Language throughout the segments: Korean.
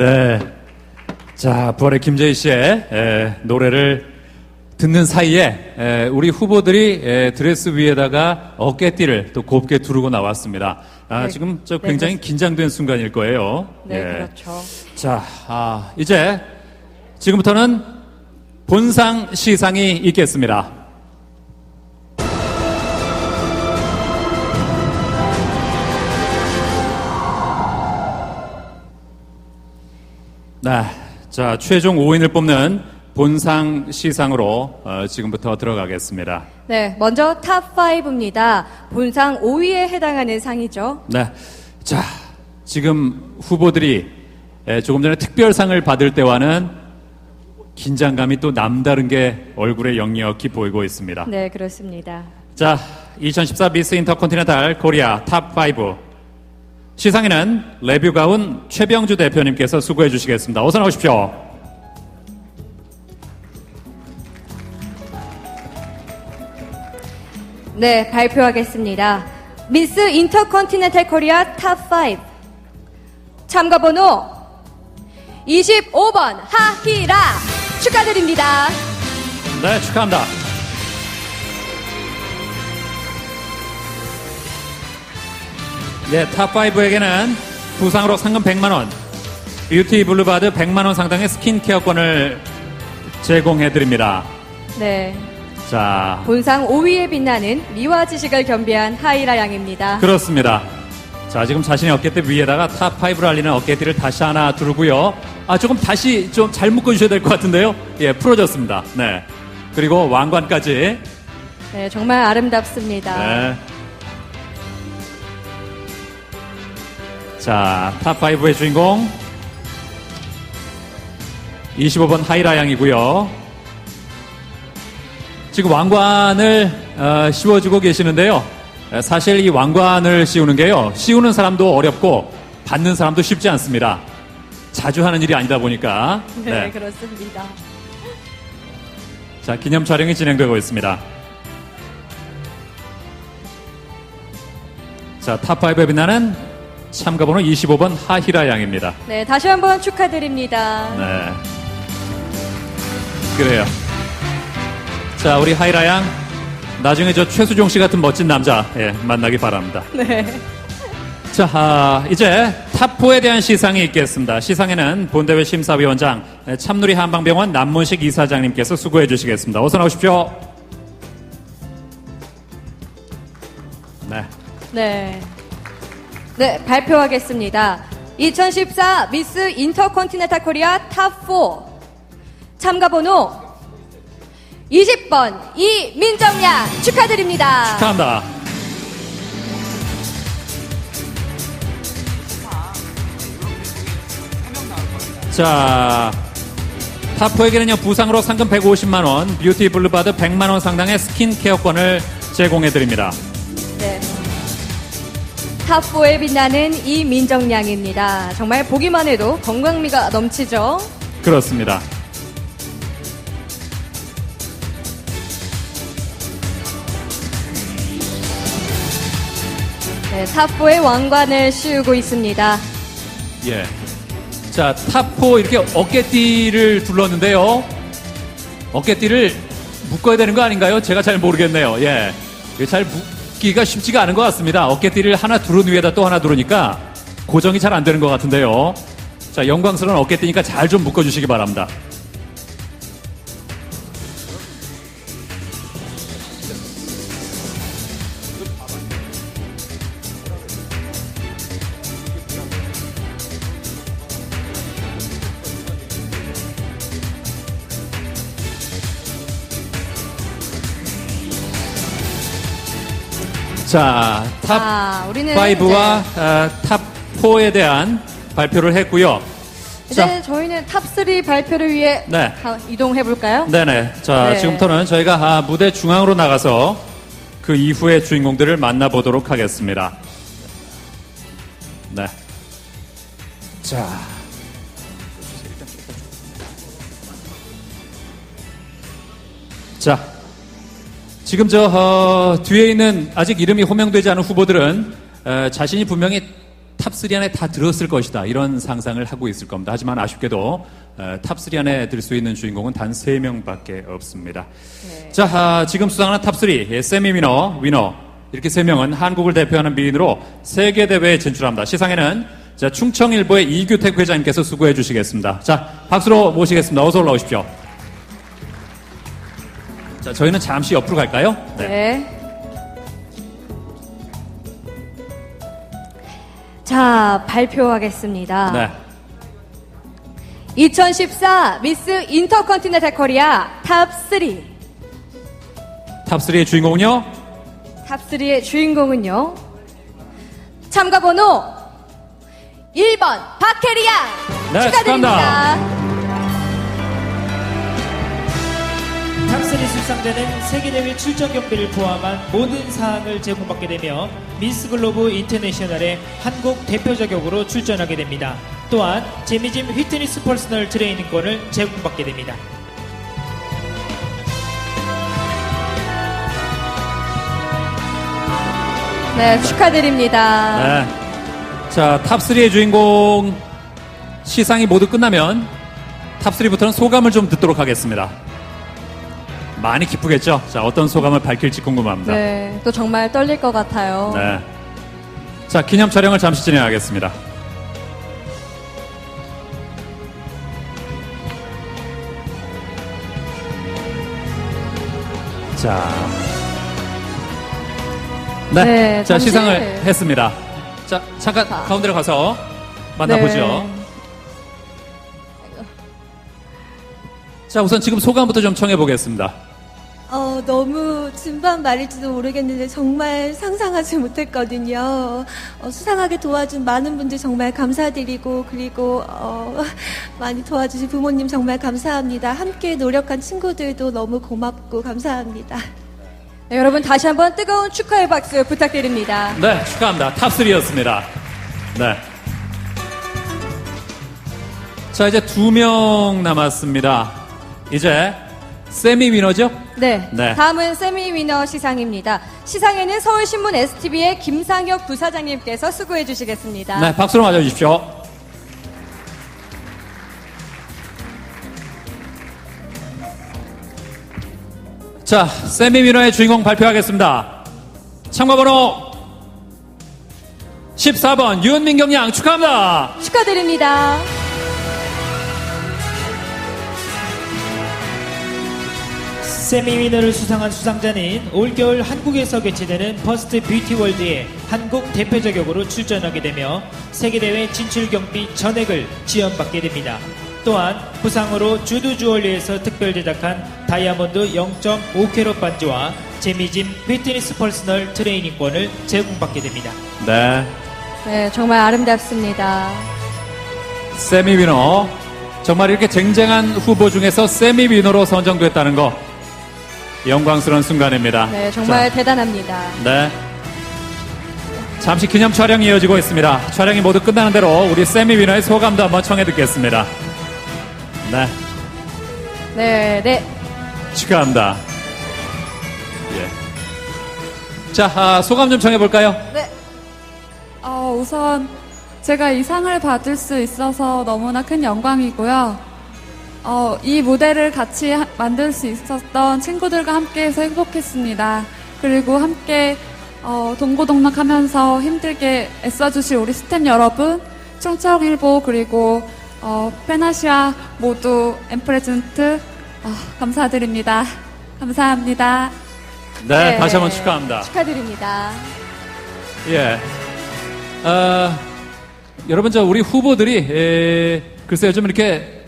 네. 자, 부활의 김재희 씨의 에, 노래를 듣는 사이에 에, 우리 후보들이 에, 드레스 위에다가 어깨띠를 또 곱게 두르고 나왔습니다. 아, 네. 지금 저 네, 굉장히 그렇습니다. 긴장된 순간일 거예요. 네, 예. 그렇죠. 자, 아, 이제 지금부터는 본상 시상이 있겠습니다. 네, 자 최종 5인을 뽑는 본상 시상으로 어, 지금부터 들어가겠습니다. 네, 먼저 탑 5입니다. 본상 5위에 해당하는 상이죠. 네, 자 지금 후보들이 에, 조금 전에 특별상을 받을 때와는 긴장감이 또 남다른 게 얼굴에 역력히 보이고 있습니다. 네, 그렇습니다. 자, 2014 미스 인터컨티넨탈 코리아 탑5 시상에는 레뷰 가운 최병주 대표님께서 수고해 주시겠습니다. 어서 나오십시오. 네, 발표하겠습니다. 미스 인터컨티넨탈 코리아 탑 5. 참가 번호 25번 하히라 축하드립니다. 네, 축하합니다. 네, 탑5에게는 부상으로 상금 100만원, 뷰티 블루바드 100만원 상당의 스킨케어권을 제공해드립니다. 네, 자, 본상 5위에 빛나는 미화 지식을 겸비한 하이라 양입니다. 그렇습니다. 자, 지금 자신의 어깨띠 위에다가 탑5를 알리는 어깨띠를 다시 하나 두르고요. 아, 조금 다시 좀 잘 묶어주셔야 될 것 같은데요. 예, 풀어졌습니다. 네. 그리고 왕관까지. 네, 정말 아름답습니다. 네. 자, 탑5의 주인공. 25번 하이라 양이고요. 지금 왕관을 어, 씌워주고 계시는데요. 에, 사실 이 왕관을 씌우는 게요. 씌우는 사람도 어렵고 받는 사람도 쉽지 않습니다. 자주 하는 일이 아니다 보니까. 네, 그렇습니다. 자, 기념 촬영이 진행되고 있습니다. 자, 탑5에 빛나는 참가번호 25번 하히라 양입니다. 네, 다시 한번 축하드립니다. 네. 그래요. 자, 우리 하이라 양. 나중에 저 최수종 씨 같은 멋진 남자, 예, 만나기 바랍니다. 네. 자, 아, 이제 탑4에 대한 시상이 있겠습니다. 시상에는 본대회 심사위원장, 예, 참누리 한방병원 남문식 이사장님께서 수고해 주시겠습니다. 어서 나오십시오. 네. 네. 네, 발표하겠습니다. 2014 미스 인터컨티넨탈 코리아 탑4 참가 번호 20번 이민정 양 축하드립니다. 축하합니다. 자, 탑4에게는요, 부상으로 상금 150만 원, 뷰티 블루바드 100만 원 상당의 스킨케어권을 제공해 드립니다. 네. 탑4에 빛나는 이민정양입니다. 정말 보기만 해도 건강미가 넘치죠? 그렇습니다. 네, 탑4의 왕관을 씌우고 있습니다. 예. 자, 탑4 이렇게 어깨띠를 둘렀는데요. 어깨띠를 묶어야 되는 거 아닌가요? 제가 잘 모르겠네요. 예. 잘 묶 기가 쉽지가 않은 것 같습니다. 어깨띠를 하나 두른 위에다 또 하나 두르니까 고정이 잘 안 되는 것 같은데요. 자, 영광스러운 어깨띠니까 잘 좀 묶어주시기 바랍니다. 자, 탑 아, 우리는 5와 탑 4에 대한 발표를 했고요. 이제 자, 저희는 탑3 발표를 위해 네. 가- 이동해 볼까요? 네네. 자, 네. 지금부터는 저희가 아, 무대 중앙으로 나가서 그 이후의 주인공들을 만나보도록 하겠습니다. 네. 자. 자. 지금 저 어, 뒤에 있는 아직 이름이 호명되지 않은 후보들은 에, 자신이 분명히 탑3 안에 다 들었을 것이다 이런 상상을 하고 있을 겁니다. 하지만 아쉽게도 탑3 안에 들 수 있는 주인공은 단 3명밖에 없습니다. 자 아, 지금 수상하는 탑3 예, 세미 위너, 위너 이렇게 3명은 한국을 대표하는 미인으로 세계 대회에 진출합니다. 시상에는 자, 충청일보의 이규택 회장님께서 수고해 주시겠습니다. 자 박수로 모시겠습니다. 어서 올라오십시오. 자, 저희는 잠시 옆으로 갈까요? 네. 자, 발표하겠습니다. 네. 2014 미스 인터컨티넨탈 코리아 탑3. 탑3의 주인공은요? 탑3의 주인공은요. 참가 번호 1번 박혜리양 네, 축하드립니다. 탑3 수상자는 세계대회 출전 경비를 포함한 모든 사항을 제공받게 되며 미스 글로브 인터내셔널의 한국 대표 자격으로 출전하게 됩니다. 또한 재미짐 휘트니스 퍼스널 트레이닝권을 제공받게 됩니다. 네, 축하드립니다. 네. 자, 탑3의 주인공 시상이 모두 끝나면 탑3부터는 소감을 좀 듣도록 하겠습니다. 많이 기쁘겠죠? 자, 어떤 소감을 밝힐지 궁금합니다. 네, 또 정말 떨릴 것 같아요. 네. 자, 기념 촬영을 잠시 진행하겠습니다. 자. 네. 네, 자, 잠시- 시상을 했습니다. 자, 잠깐 자. 가운데로 가서 만나보죠. 네. 자, 우선 지금 소감부터 좀 청해 보겠습니다. 어, 너무 진반 말일지도 모르겠는데 정말 상상하지 못했거든요. 어, 수상하게 도와준 많은 분들 정말 감사드리고 그리고 어, 많이 도와주신 부모님 정말 감사합니다. 함께 노력한 친구들도 너무 고맙고 감사합니다. 네, 여러분 다시 한번 뜨거운 축하의 박수 부탁드립니다. 네, 축하합니다. 탑3였습니다. 네. 자, 이제 두 명 남았습니다. 이제 세미 위너죠? 네, 네. 다음은 세미 위너 시상입니다. 시상에는 서울신문 STV의 김상혁 부사장님께서 수고해 주시겠습니다. 네, 박수로 맞아 주십시오. 자, 세미 위너의 주인공 발표하겠습니다. 참가번호 14번 윤민경 양 축하합니다. 축하드립니다. 세미위너를 수상한 수상자는 올겨울 한국에서 개최되는 퍼스트 뷰티 월드의 한국 대표 자격으로 출전하게 되며 세계대회 진출 경비 전액을 지원받게 됩니다. 또한 부상으로 주두 주얼리에서 특별 제작한 다이아몬드 0.5캐럿 반지와 재미짐 피트니스 퍼스널 트레이닝권을 제공받게 됩니다. 네, 네, 정말 아름답습니다. 세미 위너. 정말 이렇게 쟁쟁한 후보 중에서 세미 위너로 선정됐다는 거 영광스러운 순간입니다. 네, 정말 자, 대단합니다. 네. 잠시 기념 촬영이 이어지고 있습니다. 촬영이 모두 끝나는 대로 우리 세미 위너의 소감도 한번 청해 듣겠습니다. 네, 네, 네. 축하합니다. 예. 자, 아, 소감 좀 청해 볼까요? 네. 어, 우선 제가 이 상을 받을 수 있어서 너무나 큰 영광이고요. 어, 이 무대를 같이 하- 만들 수 있었던 친구들과 함께해서 행복했습니다. 그리고 함께 어, 동고동락하면서 힘들게 애써주실 우리 스탭 여러분, 충청일보 그리고 어, 페나시아 모두 엠프레젠트 어, 감사드립니다. 감사합니다. 네, 네. 다시 한번 축하합니다. 축하드립니다. 예. 어, 여러분, 저, 우리 후보들이, 에, 글쎄요, 좀 이렇게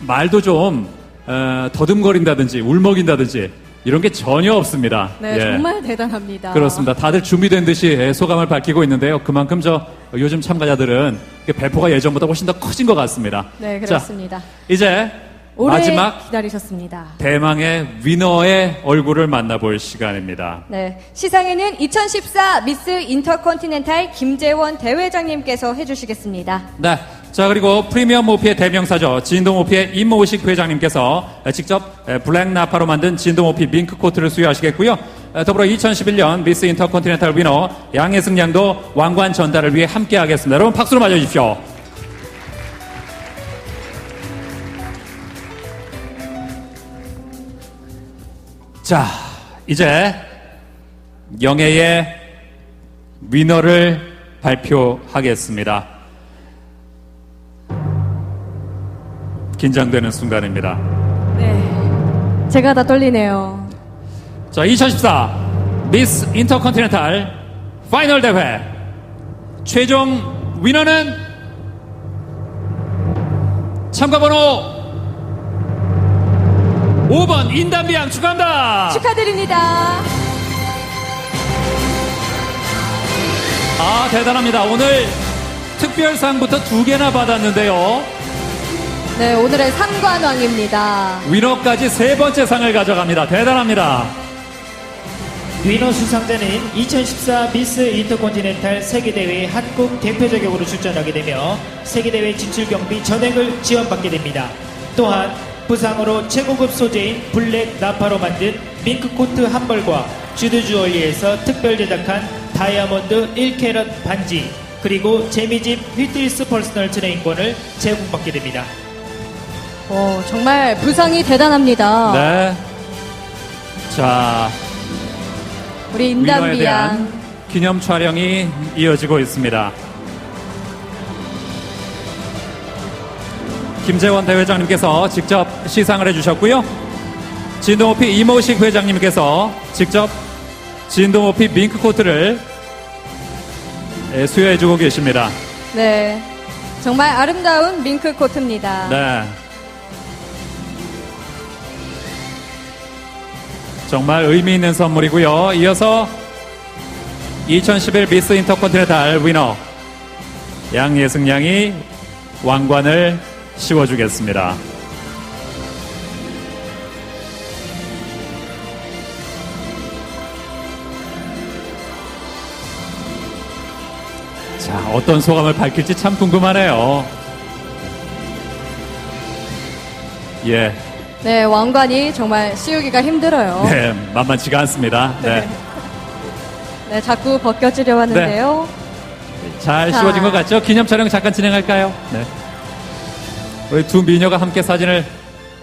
말도 좀, 어, 더듬거린다든지, 울먹인다든지, 이런 게 전혀 없습니다. 네, 예. 정말 대단합니다. 그렇습니다. 다들 준비된 듯이 예, 소감을 밝히고 있는데요. 그만큼 저, 요즘 참가자들은 배포가 예전보다 훨씬 더 커진 것 같습니다. 네, 자, 그렇습니다. 이제 오래 마지막 기다리셨습니다. 대망의 위너의 얼굴을 만나볼 시간입니다. 네, 시상에는 2014 미스 인터컨티넨탈 김재원 대회장님께서 해주시겠습니다. 네. 자, 그리고 프리미엄 모피의 대명사죠. 진동 모피의 임모식 회장님께서 직접 블랙 나파로 만든 진동 모피 밍크 코트를 수여하시겠고요. 에, 더불어 2011년 미스 인터컨티넨탈 위너 양혜승 양도 왕관 전달을 위해 함께 하겠습니다. 여러분 박수로 맞아주십시오. 자, 이제 영예의 위너를 발표하겠습니다. 긴장되는 순간입니다. 네. 제가 다 떨리네요. 자, 2014 미스 인터컨티넨탈 파이널 대회 최종 위너는 참가 번호 5번 인담비양 축하합니다. 축하드립니다. 아, 대단합니다. 오늘 특별상부터 두 개나 받았는데요. 네, 오늘의 상관왕입니다. 위너까지 세 번째 상을 가져갑니다. 대단합니다. 위너 수상자는 2014 미스 인터컨티넨탈 세계대회 한국 대표 자격으로 출전하게 되며 세계대회 진출 경비 전액을 지원받게 됩니다. 또한 부상으로 최고급 소재인 블랙 나파로 만든 밍크 코트 한 벌과 주드 주얼리에서 특별 제작한 다이아몬드 1캐럿 반지 그리고 재미집 휘트리스 퍼스널 트레인권을 제공받게 됩니다. 오, 정말 부상이 대단합니다. 네. 자, 우리 임담비 양. 기념 촬영이 이어지고 있습니다. 김재원 대회장님께서 직접 시상을 해주셨고요. 진동호피 이모식 회장님께서 직접 진동호피 밍크 코트를 예, 수여해주고 계십니다. 네. 정말 아름다운 밍크 코트입니다. 네. 정말 의미 있는 선물이고요. 이어서 2011 미스 인터컨티넨탈 위너 양예승 양이 왕관을 씌워주겠습니다. 자, 어떤 소감을 밝힐지 참 궁금하네요. 예, 네, 왕관이 정말 씌우기가 힘들어요. 네, 만만치가 않습니다. 네. 네, 자꾸 벗겨지려 하는데요. 잘 자. 씌워진 것 같죠? 기념 촬영 잠깐 진행할까요? 네. 우리 두 미녀가 함께 사진을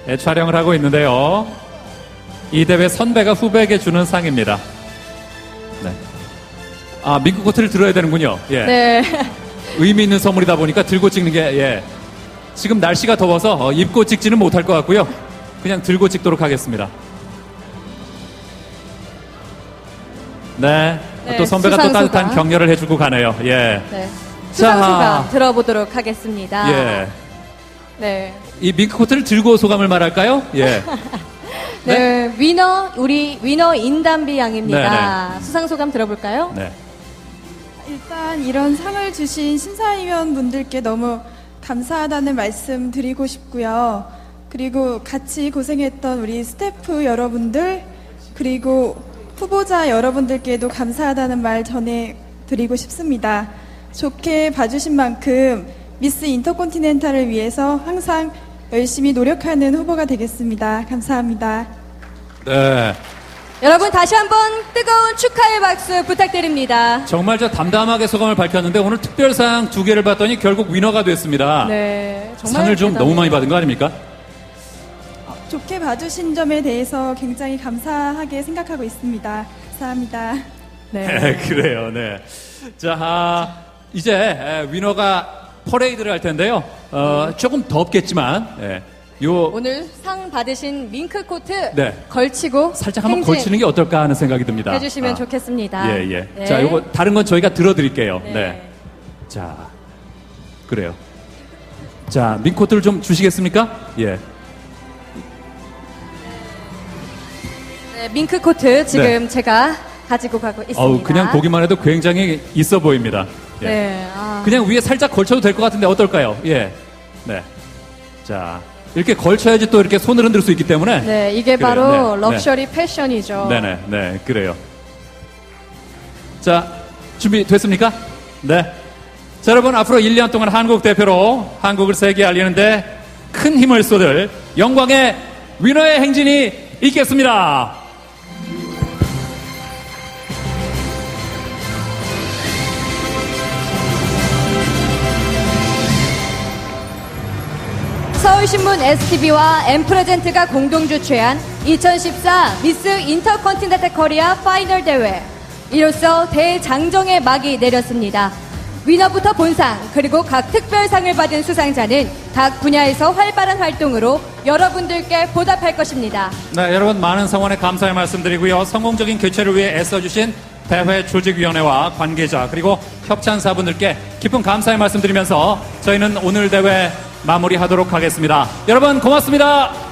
예, 촬영을 하고 있는데요. 이 대회 선배가 후배에게 주는 상입니다. 네. 아, 민크 코트를 들어야 되는군요. 예. 네. 의미 있는 선물이다 보니까 들고 찍는 게, 예. 지금 날씨가 더워서 어, 입고 찍지는 못할 것 같고요. 그냥 들고 찍도록 하겠습니다. 네. 네, 또 선배가 또 수상소감. 따뜻한 격려를 해주고 가네요. 예. 네. 자. 수상소감 들어보도록 하겠습니다. 예. 네. 이 밍크 코트를 들고 소감을 말할까요? 예. 네. 위너, 우리 위너 인담비 양입니다. 수상 소감 들어볼까요? 네. 일단 이런 상을 주신 심사위원 분들께 너무 감사하다는 말씀 드리고 싶고요. 그리고 같이 고생했던 우리 스태프 여러분들, 그리고 후보자 여러분들께도 감사하다는 말 전해 드리고 싶습니다. 좋게 봐주신 만큼 미스 인터콘티넨탈을 위해서 항상 열심히 노력하는 후보가 되겠습니다. 감사합니다. 네. 여러분 다시 한번 뜨거운 축하의 박수 부탁드립니다. 정말 저 담담하게 소감을 밝혔는데 오늘 특별상 두 개를 받더니 결국 위너가 됐습니다. 네. 정말 상을 좀 대단해요. 너무 많이 받은 거 아닙니까? 좋게 봐주신 점에 대해서 굉장히 감사하게 생각하고 있습니다. 감사합니다. 네. 그래요, 네. 자, 아, 이제 에, 위너가 퍼레이드를 할 텐데요. 어, 조금 덥겠지만, 예. 요, 오늘 상 받으신 밍크 코트 네. 걸치고 살짝 한번 행진 걸치는 게 어떨까 하는 생각이 듭니다. 해주시면 아, 좋겠습니다. 예, 예. 네. 자, 요거 다른 건 저희가 들어드릴게요. 네. 네. 자, 그래요. 자, 민코트를 좀 주시겠습니까? 예. 네, 밍크 코트 지금 제가 가지고 가고 있습니다. 네. 어우, 그냥 보기만 해도 굉장히 있어 보입니다. 예. 네. 아, 그냥 위에 살짝 걸쳐도 될 것 같은데 어떨까요? 예. 네. 자, 이렇게 걸쳐야지 또 이렇게 손을 흔들 수 있기 때문에. 네, 이게 그래요. 바로 네, 럭셔리 패션이죠. 네네, 네, 그래요. 자, 준비됐습니까? 네. 자, 여러분, 앞으로 1년 동안 한국 대표로 한국을 세계에 알리는데 큰 힘을 쏟을 영광의 위너의 행진이 있겠습니다. 서울신문 STV와 엠프레젠트가 공동 주최한 2014 미스 인터컨티넨탈 코리아 파이널 대회. 이로써 대장정의 막이 내렸습니다. 위너부터 본상, 그리고 각 특별상을 받은 수상자는 각 분야에서 활발한 활동으로 여러분들께 보답할 것입니다. 네, 여러분 많은 성원에 감사의 말씀드리고요. 성공적인 개최를 위해 애써주신 대회 조직위원회와 관계자 그리고 협찬사분들께 깊은 감사의 말씀드리면서 저희는 오늘 대회 마무리하도록 하겠습니다. 여러분 고맙습니다.